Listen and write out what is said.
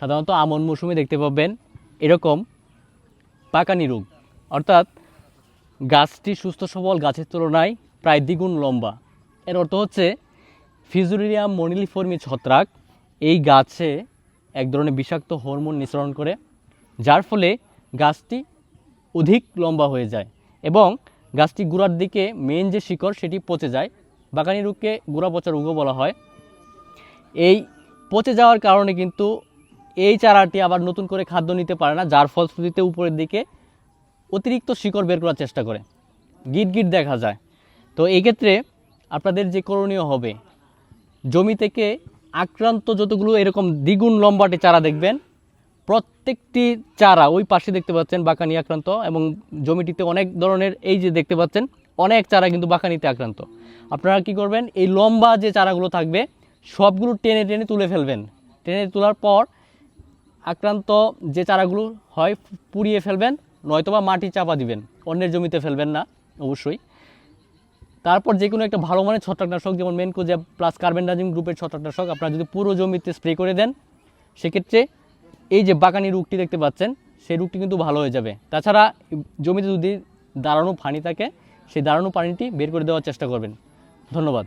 সাধারণত আমন মৌসুমে দেখতে পাবেন এরকম পাকানি রোগ। অর্থাৎ গাছটি সুস্থ সবল গাছের তুলনায় প্রায় দ্বিগুণ লম্বা। এর অর্থ হচ্ছে ফিজুরিয়াম মনিলিফর্মি ছত্রাক এই গাছে এক ধরনের বিষাক্ত হরমোন নিঃসরণ করে, যার ফলে গাছটি অধিক লম্বা হয়ে যায় এবং গাছটি গোড়ার দিকে মেন যে শিকড় সেটি পচে যায়। বাগানি রোগকে গোড়া পচা রোগও বলা হয়। এই পচে যাওয়ার কারণে কিন্তু এই চারাটি আবার নতুন করে খাদ্য নিতে পারে না, যার ফলশ্রুতিতে উপরের দিকে অতিরিক্ত শিকড় বের করার চেষ্টা করে। গিট গিট দেখা যায়। তো এই ক্ষেত্রে আপনাদের যে করণীয় হবে, জমি থেকে আক্রান্ত যতগুলো এরকম দ্বিগুণ লম্বাটে চারা দেখবেন, প্রত্যেকটি চারা ওই পাশে দেখতে পাচ্ছেন বাঁকানি আক্রান্ত এবং জমিটিতে অনেক ধরনের এই যে দেখতে পাচ্ছেন, অনেক চারা কিন্তু বাঁকানিতে আক্রান্ত। আপনারা কি করবেন, এই লম্বা যে চারাগুলো থাকবে, সবগুলো টেনে টেনে তুলে ফেলবেন। টেনে তোলার পর আক্রান্ত যে চারাগুলো হয়, পুড়িয়ে ফেলবেন, নয়তোবা মাটি চাপা দিবেন। অন্যের জমিতে ফেলবেন না, অবশ্যই। তারপর যে কোনো একটা ভালো মানের ছত্রাকনাশক, যেমন মেনকোজা প্লাস কার্বেন্ডাজিম গ্রুপের ছত্রাকনাশক, আপনারা যদি পুরো জমিতে স্প্রে করে দেন, সেক্ষেত্রে এই যে বাগানি রোগটি দেখতে পাচ্ছেন, সেই রোগটি কিন্তু ভালো হয়ে যাবে। তাছাড়া জমিতে যদি দাঁড়ানো পানি থাকে, সেই দাঁড়ানো পানিটি বের করে দেওয়ার চেষ্টা করবেন। ধন্যবাদ।